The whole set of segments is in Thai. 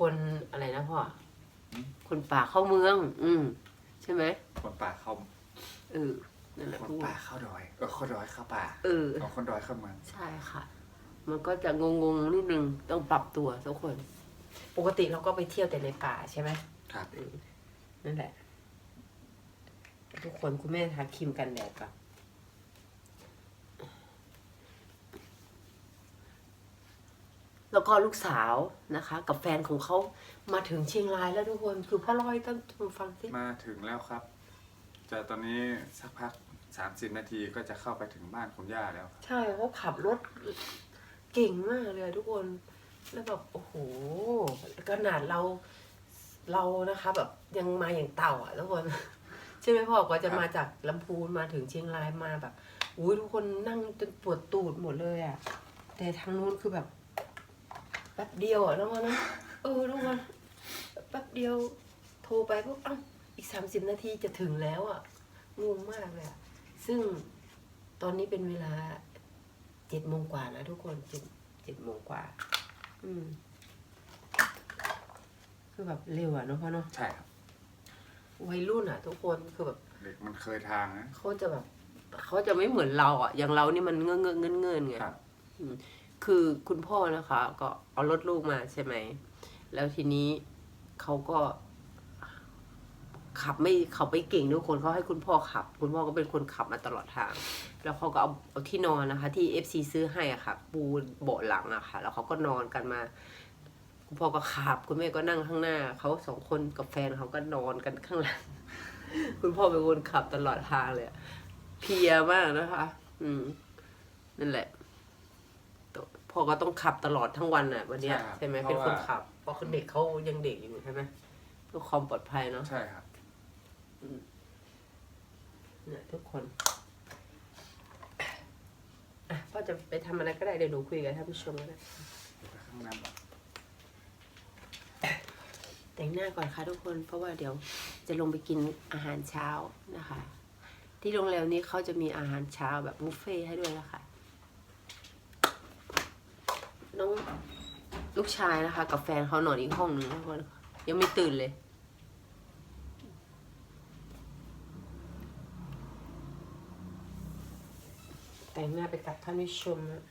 คนอะไรนะพ่ออืมคนป่าเข้าเมือง อืมใช่ไหมคนป่าเข้าเออนั่นแหละคนพูดป่าเข้าดอยเออคนดอยเข้าป่าเออ เอาคนดอยเข้าเมืองใช่ค่ะ มันก็จะงงๆนิดนึงต้องปรับตัวทุกคน ปกติเราก็ไปเที่ยวแต่ในป่าใช่ไหมครับเออนั่นแหละ ทุกคนคุณแม่ทาครีมกันแดดก่อ แล้วก็ลูกสาวนะคะ กับแฟนของเขามาถึงเชียงรายแล้วทุกคนคือพ่อลอยต้องฟังสิมาถึงแล้วครับจะตอนนี้สักพักสามสิบนาทีก็จะเข้าไปถึงบ้านคุณย่าแล้วครับใช่เขาขับรถเก่งมากเลยอะทุกคนแล้วแบบโอ้โหขนาดเราเรานะคะ แบบยังมาอย่างเต่าอะทุกคนใช่ไหมพ่อกว่าจะมาจากลำพูนมาถึงเชียงรายมาแบบอุ้ยทุกคนนั่งจนปวดตูดหมดเลยอะแต่ทางนู้นคือแบบแป๊บเดียวอะน้องว่านะเออทุกคนแป๊บเดียวโทรไปปุ๊บเอ้าอีกสามสิบนาทีจะถึงแล้วอะงงมากเลยอะซึ่งตอนนี้เป็นเวลาเจ็ดโมงกว่านะทุกคนเจ็ดเจ็ดโมงกว่า อืมคือแบบเร็วอะเนาะพ่อเนาะใช่ครับวัยรุ่นอะ ทุกคนคือแบบเด็กมันเคยทางนะเขาจะแบบเขาจะไม่เหมือนเราอะ อย่างเรานี่มันเงื่อนเงื่อนเงื่อนเงื่อนไงครับ คือคุณพ่อนะคะ ก็เอารถลูกมาใช่ไหม แล้วทีนี้เขาก็ ขับไม่เขาไปเก่งทุกคนเขาให้คุณพ่อขับ คุณพ่อก็เป็นคนขับมาตลอดทาง แล้วเขาก็เอาเอาที่นอนนะคะ ที่เอฟซีซื้อให้อะค่ะ ปูเบาะหลังอะค่ะ แล้วเขาก็นอนกันมา คุณพ่อก็ขับ คุณแม่ก็นั่งข้างหน้า เขาสองคนกับแฟนเขาก็นอนกันข้างหลัง คุณพ่อเป็นคนขับตลอดทางเลยเพลียมากนะคะ อืมนั่นแหละ พ่อก็ต้องขับตลอดทั้งวันน่ะ วันเนี้ยใช่ครับใช่ไหมเพเป็นราะคนว่าขับ เพราะคนเด็กเขายังเด็กอยู่ใช่ไหมเพื่อความปลอดภัยเนาะใช่ครับ เนี่ยทุกคนอะพ่อจะไปทำอะไรก็ได้เดี๋ยวหนูคุยกับท่านผู้ชมก็ได้ไปข้างหน้าแต่งหน้าก่อนค่ะทุกคน เพราะว่าเดี๋ยวจะลงไปกินอาหารเช้านะคะ ที่โรงแรมนี้เขาจะมีอาหารเช้าแบบบุฟเฟ่ต์ให้ด้วยนะคะ น้องลูกชายนะคะ กับแฟนเขานอนอีกห้องหนึ่งทุกคนยังไม่ตื่นเลย แต่งหน้าไปกับท่านผู้ชมนะ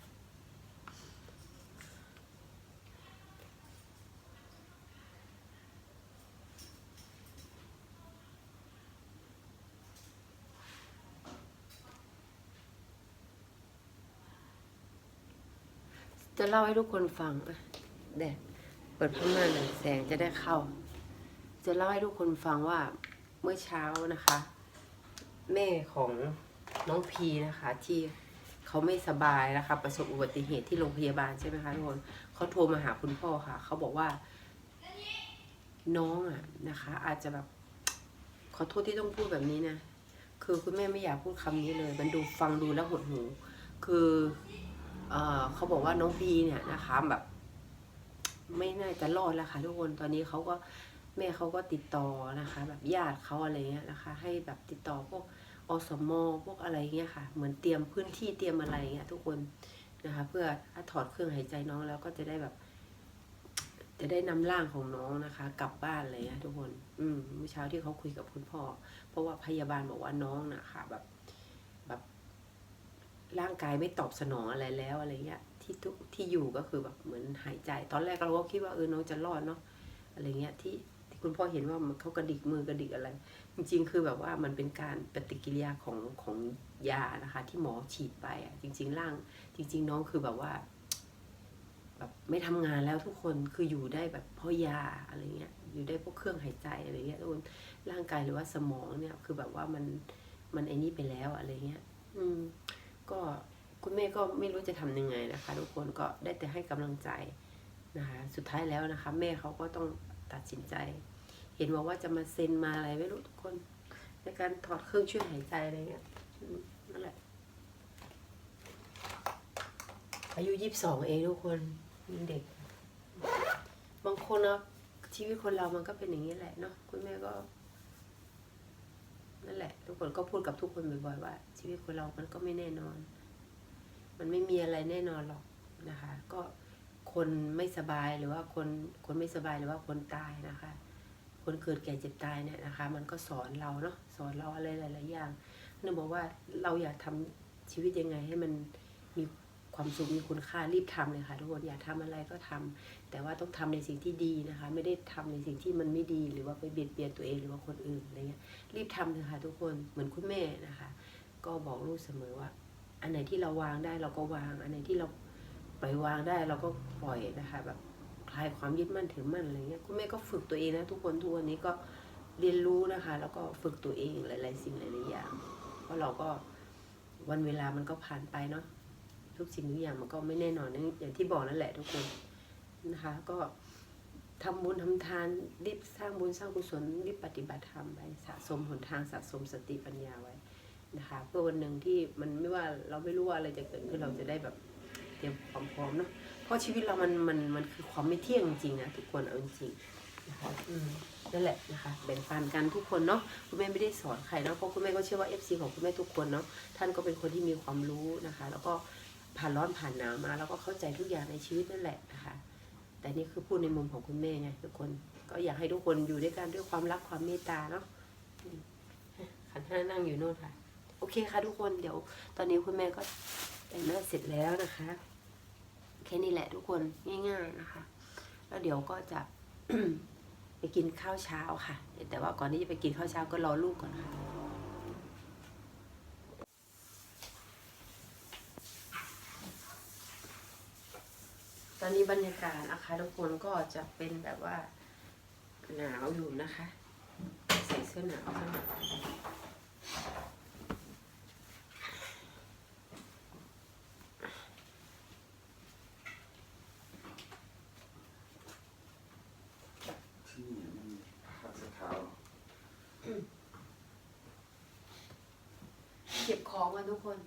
เล่าให้ทุกคนฟังอะแดเปิดพัดลมหน่อยแสงจะได้เข้า จะเล่าให้ทุกคนฟังว่าเมื่อเช้านะคะ แม่ของน้องพีนะคะ ที่เขาไม่สบายนะคะ ประสบอุบัติเหตุที่โรงพยาบาลใช่ไหมคะทุกคนเขาโทรมาหาคุณพ่อค่ะ เขาบอกว่า น้องอะนะคะ อาจจะแบบขอโทษที่ต้องพูดแบบนี้นะคือคุณแม่ไม่อยากพูดคำนี้เลย มันดูฟังดูแล้วหดหู คือ เเขาบอกว่าน้องพีเนี่ยนะคะแบบ ไม่น่าจะรอดแล้วค่ะทุกคนตอนนี้เขาก็แม่เขาก็ติดต่อนะคะ แบบญาติเขาอะไรเงี้ยนะคะ ให้แบบติดต่อพวกอสมพวกอะไรเงี้ยค่ะ เหมือนเตรียมพื้นที่เตรียมอะไรเงี้ยทุกคนนะคะ เพื่อถ้าถอดเครื่องหายใจน้องแล้วก็จะได้แบบ จะได้นำร่างของน้องนะคะ กลับบ้านเงี้ยทุกคน อืมเมื่อเช้าที่เขาคุยกับคุณพ่อ เพราะว่าพยาบาลบอกว่าน้องนะคะแบบ ร่างกายไม่ตอบสนองอะไรแล้วอะไรเงี้ยที่ทุกที่อยู่ก็คือแบบเหมือนหายใจ ตอนแรกเราก็คิดว่าเออน้องจะรอดเนาะอะไรเงี้ยที่ที่คุณพ่อเห็นว่ามันเขากระดิกมือกระดิกอะไร จริง ๆ คือแบบว่ามันเป็นการปฏิกิริยาของของยานะคะ ที่หมอฉีดไปอะจริง ๆ ร่าง จริง ๆ น้องคือแบบว่าแบบไม่ทำงานแล้วทุกคนคืออยู่ได้แบบเพราะยาอะไรเงี้ยอยู่ได้เพราะเครื่องหายใจอะไรเงี้ยทุกคนร่างกายหรือว่าสมองเนี่ยคือแบบว่ามันมันไอ้นี่ไปแล้วอะไรเงี้ย อืม ก็คุณแม่ก็ไม่รู้จะทำยังไงนะคะ ทุกคนก็ได้แต่ให้กำลังใจนะคะ สุดท้ายแล้วนะคะ แม่เขาก็ต้องตัดสินใจ เห็นบอกว่าจะมาเซ็นมาอะไรไม่รู้ทุกคน ในการถอดเครื่องช่วยหายใจอะไรเงี้ยนั่นแหละอายุยี่สิบสองเองทุกคนยังเด็ก บางคนนะชีวิตคนเรามันก็เป็นอย่างนี้แหละเนาะคุณแม่ก็ นั่นแหละ ทุกคนก็พูดกับทุกคนบ่อยๆว่า ชีวิตคนเรา มันก็ไม่แน่นอน มันไม่มีอะไรแน่นอนหรอกนะคะ ก็คนไม่สบายหรือว่าคนคนไม่สบายหรือว่าคนตายนะคะ คนเกิดแก่เจ็บตายเนี่ยนะคะ มันก็สอนเราเนาะสอนเราอะไรหลาย ๆ อย่างนึกบอกว่าเราอยากทำชีวิตยังไงให้มัน ความสุขมีคุณค่ารีบทำเลยค่ะทุกคนอยากทำอะไรก็ทำแต่ว่าต้องทำในสิ่งที่ดีนะคะ ไม่ได้ทำในสิ่งที่มันไม่ดีหรือว่าไปเบียดเบียนตัวเองหรือว่าคนอื่นอะไรเงี้ยรีบทำเลยค่ะทุกคนเหมือนคุณแม่นะคะ ก็บอกลูกเสมอว่า อันไหนที่เราวางได้เราก็วาง อันไหนที่เราปล่อยวางได้เราก็ปล่อยนะคะแบบคลายความยึดมั่นถือมั่นอะไรเงี้ยคุณแม่ก็ฝึกตัวเองนะทุกคนทุกวันนี้ก็เรียนรู้นะคะ แล้วก็ฝึกตัวเองหลาย ๆ สิ่งหลายๆอย่างเพราะเราก็วันเวลามันก็ผ่านไปเนาะ ทุกสิ่งทุกอย่างมันก็ไม่แน่นอนอย่างที่บอกนั่นแหละทุกคนนะคะ ก็ทำบุญทำทานรีบสร้างบุญสร้างกุศลรีบปฏิบัติธรรมไปสะสมหนทางสะสมสติปัญญาไว้นะคะเพื่อวันหนึ่งที่มันไม่ว่าเราไม่รู้ว่าอะไรจะเกิดขึ้นเราจะได้แบบเตรียมความพร้อมเนาะเพราะชีวิตเรามันมันมันคือความไม่เที่ยงจริงนะทุกคนเอาจริงนะคะอืมนั่นแหละนะคะแบ่งปันกันทุกคนเนาะคุณแม่ไม่ได้สอนใครเนาะเพราะคุณแม่ก็เชื่อว่า FC ของคุณแม่ทุกคนเนาะท่านก็เป็นคนที่มีความรู้นะคะ แล้วก็ ผ่านร้อนผ่านหนาวมาแล้วก็เข้าใจทุกอย่างในชีวิตนั่นแหละนะคะแต่นี่คือพูดในมุมของคุณแม่ไงทุกคนก็อยากให้ทุกคนอยู่ด้วยกันด้วยความรักความเมตตาเนาะขันห้านั่งอยู่โน่นค่ะ โอเคค่ะทุกคนเดี๋ยว ตอนนี้คุณแม่ก็แต่งหน้าเสร็จแล้วนะคะแค่นี้แหละทุกคนง่าย ๆนะคะ แล้วเดี๋ยวก็จะไปกินข้าวเช้าค่ะ แต่ว่าก่อนที่จะไปกินข้าวเช้าก็รอลูกก่อนค่ะ ต อนนี้บรรยากาศนะคะทุกคนก็จะเป็นแบบว่าหนาวอยู่นะคะ ใส่เสื้อหนาวข้าง ที่นี่มันผ้าเสื้อเท้า เก็บของกันทุกคน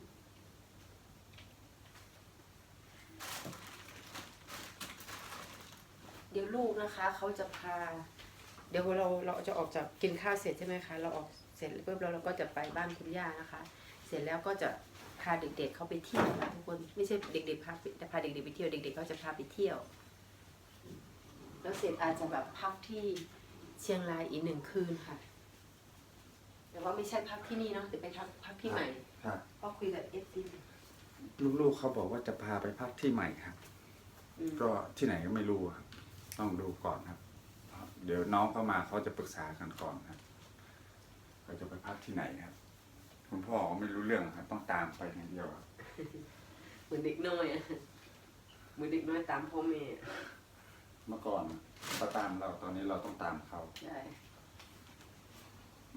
เดี๋ยวลูก นะคะเขาจะพา เดี๋ยวเราเราจะออกจากกินข้าวเสร็จใช่ไหมคะ เราออกเสร็จปุ๊บแล้วเราก็จะไปบ้านคุณย่านะคะ เสร็จแล้วก็จะพาเด็กๆเขาไปเที่ยวค่ะทุกคนไม่ใช่เด็กๆพาไปแต่พาเด็กๆไปเที่ยวเด็กๆเขาจะพาไปเที่ยว แล้วเสร็จอาจจะแบบพักที่เชียงรายอีกหนึ่งคืนค่ะ แต่ว่าไม่ใช่พักที่นี่เนาะแต่ไปพักพักที่ใหม่ครับก็คุยกับเอฟซีลูกๆเขาบอกว่าจะพาไปพักที่ใหม่ครับ ก็ที่ไหนก็ไม่รู้ครับ ต้องดูก่อนครับ เดี๋ยวน้องเข้ามาเขาจะปรึกษากันก่อนครับเขาจะไปพักที่ไหนครับ คุณพ่อก็ไม่รู้เรื่องครับ ต้องตามไปอย่างเดียวครับเหมือนเด็กน้อยอะเหมือนเด็กน้อยตามพ่อแม่เมื่อก่อนเขาตามเราตอนนี้เราต้องตามเขา ใช่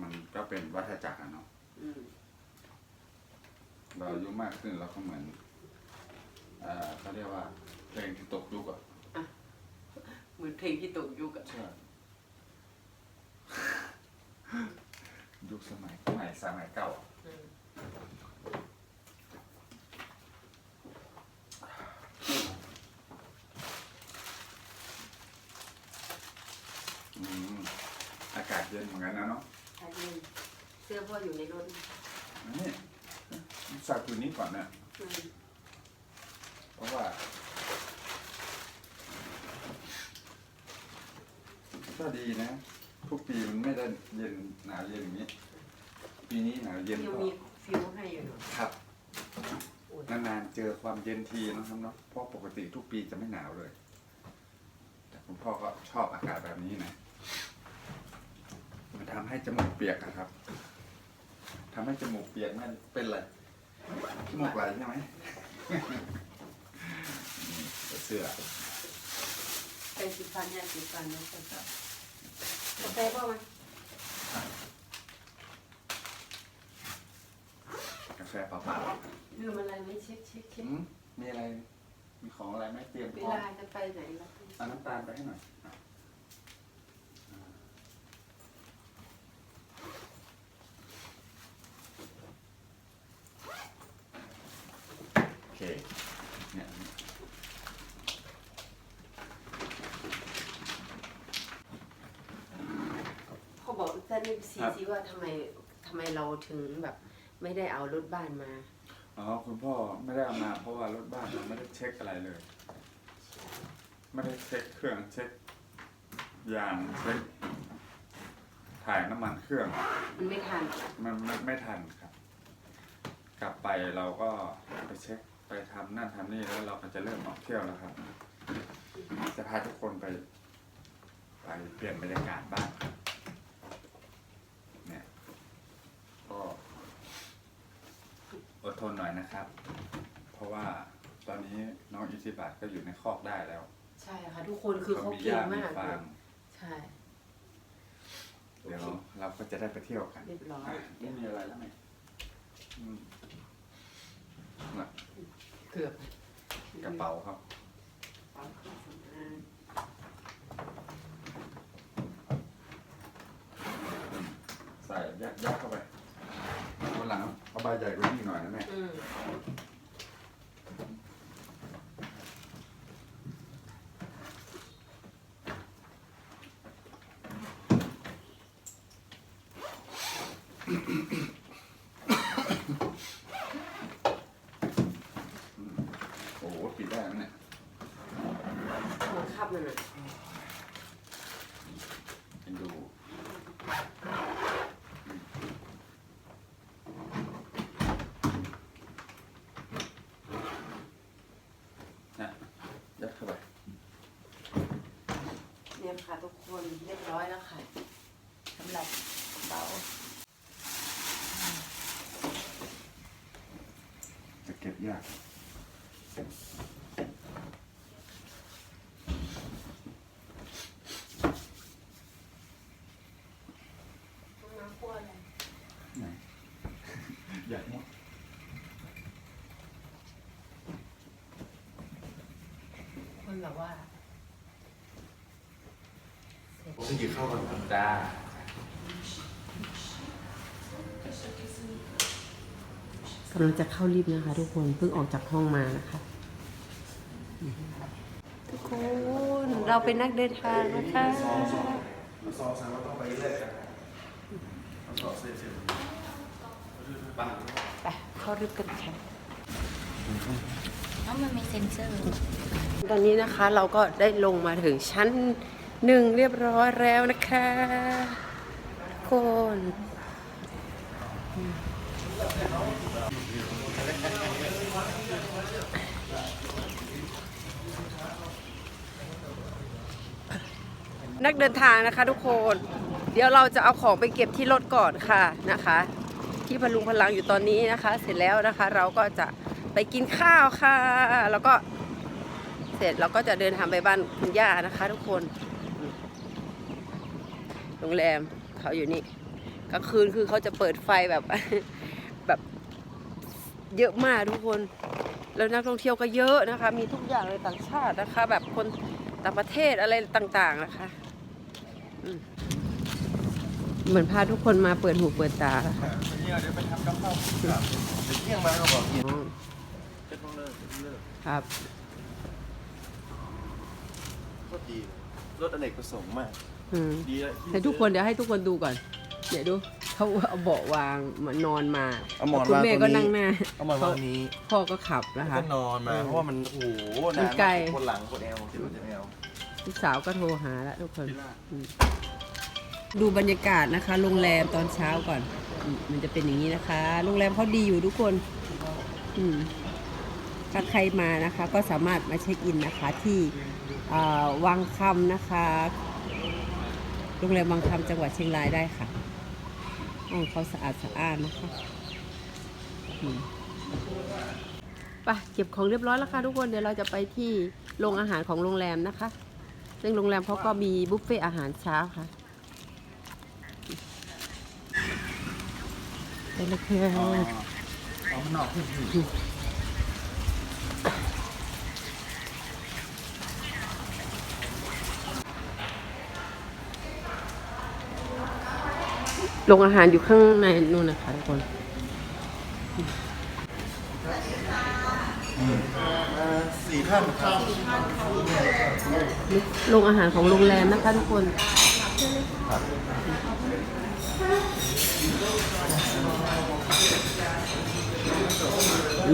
มันก็เป็นวัฏจักรอะเนาะ อืมเราอายุมากขึ้นเราก็เหมือนเอ่อเขาเรียกว่าเพลงที่ตกยุคอะ เหมือนเพลงที่ตกยุคอะใช่ยุคสมัยใหม่สมัยเก่าอะอืมอืมอากาศเย็นเหมือนกันนะเนาะใช่เลยเสื้อพ่ออยู่ในรถนี่ใส่ตัวนี้ก่อนเนี่ยอืมเพราะว่า ก็ดีนะ ทุกปีมันไม่ได้เย็นหนาวเย็นอย่างนี้ ปีนี้หนาวเย็นยังก็มีฟิวให้อยู่เนาะครับโอ้ยนานๆเจอความเย็นทีนะครับเนาะเพราะปกติทุกปีจะไม่หนาวเลย แต่คุณพ่อก็ชอบอากาศแบบนี้นะ มันทำให้จมูกเปียกอะครับทำให้จมูกเปียกนั่นเป็นอะไรขี้มูกไหลใช่ไหม นี่เสื้อ เป็นสีฟันยาสีฟันนะคนก็กาแฟพ่อไหมกาแฟเปล่าลืมอะไรไหมเช็คเช็คๆเช็คอืมมีอะไร มีของอะไรไหมเตรียมเวพร้อมลาจะไปไหนล่ะ เอาน้ำตาลไปให้หน่อยอะโอเค เนี่ย เขาบอกท่านเอฟซีซี ว่าทำไมทำไมเราถึงแบบไม่ได้เอารถบ้านมา อ๋อคุณพ่อไม่ได้เอามาเพราะว่ารถบ้านเราไม่ได้เช็คอะไรเลย ไม่ได้เช็คเครื่องเช็คยางเช็คถ่ายน้ำมันเครื่อง มันไม่ทันมันไม่ไม่ทันครับ กลับไปเราก็ไปเช็คไปทำนั่นทำนี่แล้วเราก็จะเริ่มออกเที่ยวแล้วครับ จะพาทุกคนไป ไปเปลี่ยนบรรยากาศบ้างครับเนี่ยก็ อดทนหน่อยนะครับ เพราะว่าตอนนี้น้องอิสิบัตก็อยู่ในคอกได้แล้วใช่ค่ะ ทุกคนคือเขามีเก่หงญ้ามีมากเลฟายร์มใช่เดี๋ยวเราก็จะได้ไปเที่ยวกันเรียบร้อยไม่มีอะไรแล้วไหมอืมน่ะเกือบกระเป๋าครับ ใส่ยัดยัดเข้าไปวันหลังเอาใบใหญ่กว่านี้หน่อยนะแม่ อืม โอ้โหปิดได้แล้วเนี่ย หัวขับมันอะเป็นดูนะยัดเข้าไปเนี่ยค่ะทุกคนเรียบร้อยแล้วค่ะสำหรับกระเป๋าจะเก็บยาก น้ำขั้วอะไร ไหน อยากหมด คนแบบว่าผมจะหยิบเข้ากันครับจ้ากำลังจะเข้ารีบนะคะ ทุกคนเพิ่งออกจากห้องมานะคะ ทุกคน เราเป็นนักเดินทางนะคะซองซองสั่งว่าต้องไปแลกกันซองเส้นเส้นบ้างไปเข้ารีบกันค่ะ พราะมันมีเซ็นเซอร์ ตอนนี้นะคะเราก็ได้ลงมาถึงชั้นหนึ่งเรียบร้อยแล้วนะคะทุกคนนักเดินทางนะคะทุกคน เดี๋ยวเราจะเอาของไปเก็บที่รถก่อนค่ะนะคะ ที่พลุงพลังอยู่ตอนนี้นะคะ เสร็จแล้วนะคะ เราก็จะ ไปกินข้าวค่ะ แล้วก็เสร็จเราก็จะเดินทางไปบ้านคุณย่านะคะ ทุกคน โรงแรมเขาอยู่นี่กลางคืนคือเขาจะเปิดไฟแบบแบบเยอะมากทุกคน แล้วนักท่องเที่ยวก็เยอะนะคะ มีทุกอย่างเลยต่างชาตินะคะ แบบคนต่างประเทศอะไรต่าง ๆนะคะเหมือนพาทุกคนมาเปิดหูเปิดตานะคะเนี่ยเดี๋ยวไปทำกับข้าวครับเดี๋ยวเที่ยงมาเขาบอกกิน ครับ โคตรดีรถอเนกประสงค์มาก อืมดีเลยให้ทุกคนเดี๋ยวให้ทุกคนดูก่อน เดี๋ยวดูเขาเอาเบาะวางมานอนมาเอาหมอนคุณวางแม่ตรงก็นี้ นั่งหน้าเอามาวันนี้พ่อก็ขับนะแล้วคะก็นอนมาเออเพราะว่ามันโอ้โหมันนานไกลคนหลังคนแอลที่รถจะแอลลูกสาวก็โทรหาแล้วทุกคนอืมดูบรรยากาศนะคะ โรงแรมตอนเช้าก่อนอืมมันจะเป็นอย่างนี้นะคะ โรงแรมเขาดีอยู่ทุกคน อืม ถ้าใครมานะคะก็สามารถมาเช็คอินนะคะที่อ่าวังคำนะคะโรงแรมวังคำจังหวัดเชียงรายได้ค่ะห้องเขาสะอาดสะอ้านนะคะอืมไปเก็บของเรียบร้อยแล้วค่ะทุกคนเดี๋ยวเราจะไปที่โรงอาหารของโรงแรมนะคะ ซึ่งโรงแรมเขาก็มีบุฟเฟ่อาหารเช้าค่ะไปเลยค่ะเอาข้างนอกขึ้นที่ โรงอาหารอยู่ข้างในนู่นนะคะทุกคนสี่ท่านครับโรงอาหารของโรงแรมนะคะทุกคน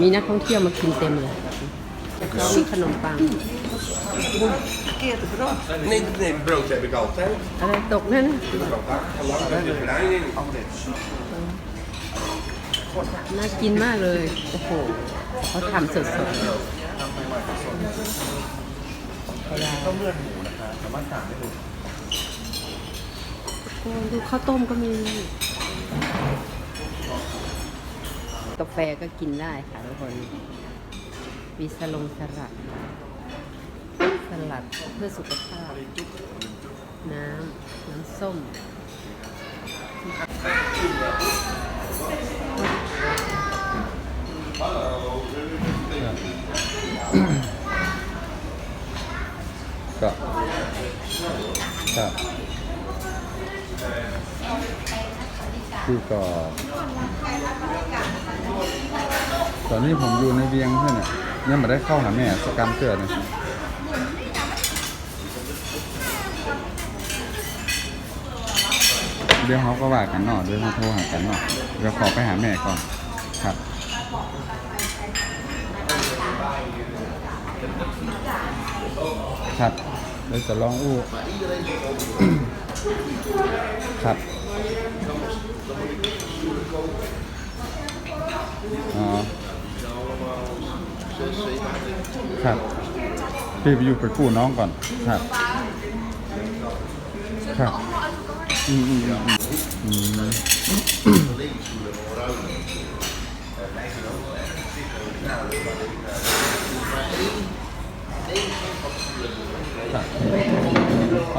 มีนักท่องเที่ยวมากินเต็มเลยขนมปัง paketet bra. Nej, nej, brood heb ik altijd. อะไรตกนั่น Doe ik al vaak. Lang met de breiding. น่ากินมากเลย โอ้โหเขาทำสดต้มเลือดหมูนะคะสามารถสั่งได้เลยๆโอ้ดูข้าวต้มก็มี กาแฟก็กินได้ค่ะทุกคน มีสลงสลัดส ลัดเพื่อสุขภาพ น้ำ น้ำส้มก็ครับที่ก็ตอนนี้ผมอยู่ในเวียงเพื่อนเนี่ยยังไม่ได้เข้าหาแม่สกรรมเตือนเลย เดี๋ยวเขาก็ว่ากันเนาะเดี๋ยวเขาโทรหากันเนาะเดี๋ยวขอไปหาแม่ก่อนครับครับเดี๋ยวจะลองอู้ครับอ๋อครับพี่ไปอยู่ไปกู้น้องก่อนครับ ครับ เอ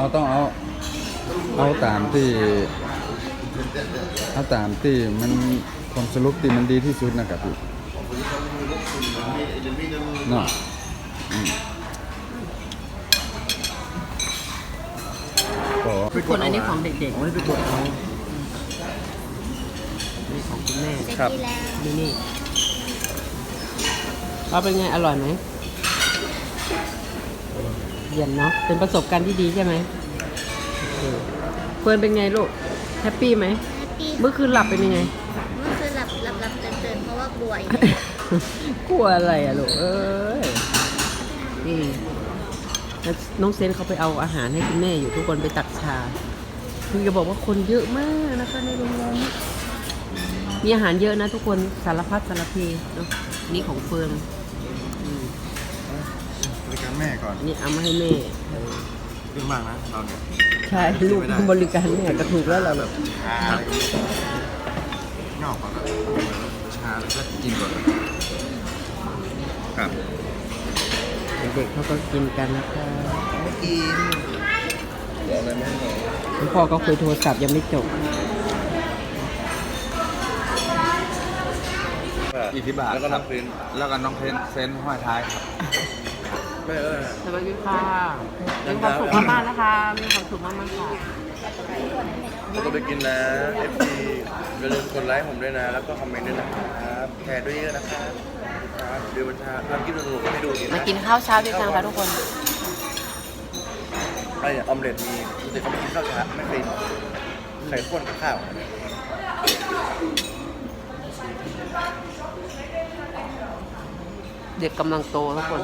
าต้องเอา เอาตามที่ เอาตามที่มันความสรุปที่มันดีที่สุดนะครับพี่เนาะ อืมก็ทุกคนอันนี้ของเด็กๆไม่ไปกดเขานี่ของคุณแม่ครับ นี่นี่เอาเป็นไงอร่อยไหมเยี่ยมเนาะเป็นประสบการณ์ที่ดีใช่ไหมโอเคเฟิร์นเป็นไงลูกแฮปปี้ไหมแฮปปี้เมื่อคืนหลับเป็นยังไงเมื่อคืนหลับหลับหลับตื่นตื่นเพราะว่ากลัวอีกกลัวอะไรอะลูกเอ้ยนี่ แล้วน้องเซนเขาไปเอาอาหารให้คุณแม่อยู่ทุกคนไปตักชา คือจะบอกว่าคนเยอะมากนะคะในโรงแรมมีอาหารเยอะนะทุกคนสารพัดสารเพเนาะนี่ของเฟิร์นอืมบริการแม่ก่อนนี่เอามาให้แม่เรื่องมากนะเราเนี่ยใช่ลูกบริการแม่ก็ถูกแล้วเราแบบชาอะไรงอกก่อนนะชาแล้วก็กินก่อนครับ เด็กๆเขาก็กินกันนะคะไม่กินเดี๋ยวอะไรไม่ให้คุณพ่อก็คุยโทรศัพท์ยังไม่จบอีกที่บาทแล้วก็คน้รัอบงเพนแล้วก็น้องเพนเซนห้อยท้ายครับไม่เออสวัสดีค่ะมีความสุขมากๆนะคะมีความสุขมากๆค่ะแล้วก็ไปกินนะ FT อย่าลืมกดไลค์ผมด้วยนะ แล้วก็คอมเมนต์ด้วยนะครับแชร์ด้วยเยอะนะครับครับ เดี๋ยววันชาทำกินสนุกๆให้ดูดีนะมากินข้าวเช้าด้วยกันค่ะทุกคนไอ้ออมเล็ตมีแต่เขาไม่กินข้าวเช้าไม่เคยไข่ข้นกับข้าวเด็กกำลังโตทุกคน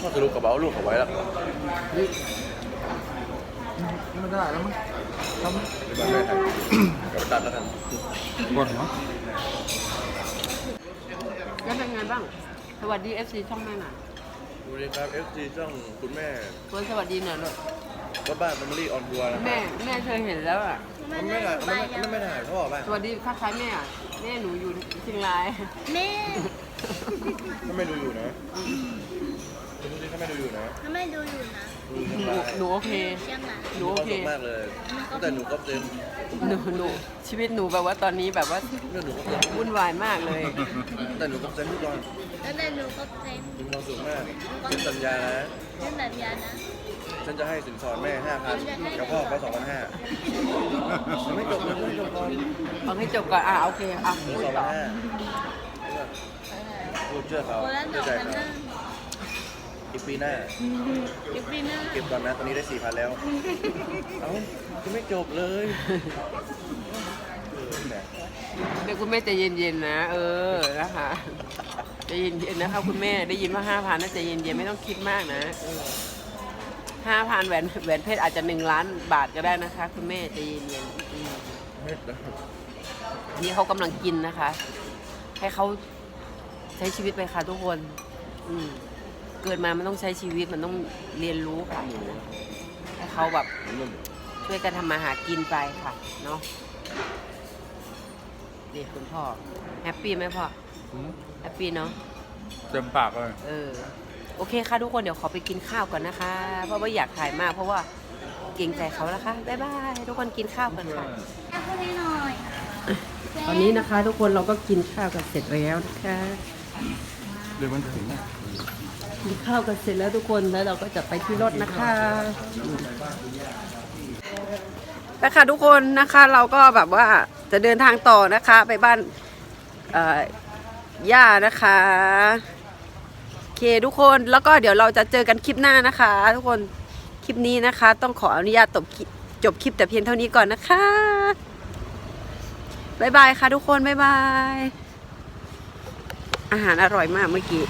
ก็จะรู้กับเอาลูกเอาไว้แล้วไม่ได้แล้วมั้งไปบ้านแม่ครับกับตัดแล้วกันปวดหัว แล้วเป็นไงบ้าง สวัสดีเอฟซีช่องแม่หน่อยดูดีครับ FT ช่องคุณแม่เฟิร์นสวัสดีหน่อยลูกก็บ้านแฟมิลี่ออนทัวร์นะคแม่รับแม่เคยเห็นแล้วอะ มันไม่ได้มันไม่มันไม่ได้ถ่ายพ่อบ้างสวัสดีทักทายแม่อะแม่หนูอยู่เชียงราย แม่ถ้าไม่ดูอยู่นะคุณดูดิถ้าไม่ดูอยู่นะถ้าไม่ดูอยู่นะดู หทำนูลายหนูโอเค เชียงรายหนูโอเค มีวามสุขมากเลยตั้งแต่หนูก็เต็มหนูหนูชีวิตหนูแบบว่าตอนนี้แบบว่าเรื่องหนูก็เต็มวุ่นวายมากเลย ตั้งแต่หนูก็เต็มทุกตอนแล้วแต่หนูก็เต็มมีความสุขมากฉันสัญญานะเล่นแบบยานะฉันจะให้สินสอดแม่ห้าพันกับพ่อเขาสองพันห้าไม่จบเลยไม่จบก่อนเอาให้จบก่อน อะโอเค อะเหลือพูดสองต่พัอนห้าลูกเชื่อเขาคนละดเชื่ออกใจกันเขานะอี กปีหน้าอีกปีหน้าเก็บก่อนนะ ตอนนี้ได้สี่พันแล้ว เอ้าจะไม่จบเลยเออแหมเดี๋ยวคุณแม่ใจะเย็นๆนะ เออนะคะใจะเย็นๆนะคะคุณแม่ได้ยินว่าห้าพันน่าจะเย็นๆไม่ต้องคิดมากนะห้าพันแหวนแหวนเพชรอาจจะหนึ่งล้านบาทก็ได้นะคะ คุณแม่ใจะเย็นๆอืมนี่เขากำลังกินนะคะ ให้เขาใช้ชีวิตไปค่ะทุกคน อืม เกิดมามันต้องใช้ชีวิตมันต้องเรียนรู้ค่ะให้เขาแบบช่วยกันทำมาหากินไปค่ะ เนาะนี่คุณพ่อ แฮปปี้ไหมพ่อ แฮปปี้เนาะเต็มปากเลย เออ โอเคค่ะทุกคนเดี๋ยวขอไปกินข้าวก่อนนะคะ เพราะว่าอยากถ่ายมาก เพราะว่าเกรงใจเขาแล้วค่ะบ๊ายบายทุกคนกินข้าวกันค่ะแค่ให้หน่อย ตอนนี้นะคะ ทุกคนเราก็กินข้าวกันเสร็จแล้วนะคะเดี๋ยวมันถึงนะ กินข้าวกันเสร็จแล้วทุกคนแล้วเราก็จะไปที่รถนะคะไปค่ะทุกคนนะคะเราก็แบบว่าจะเดินทางต่อนะคะไปบ้านย่านะคะโอเคทุกคนแล้วก็เดี๋ยวเราจะเจอกันคลิปหน้านะคะ ทุกคนคลิปนี้นะคะ ต้องขออนุญาตจบจบคลิปแต่เพียงเท่านี้ก่อนนะคะบ๊ายบายค่ะทุกคนบ๊ายบายอาหารอร่อยมากเมื่อกี้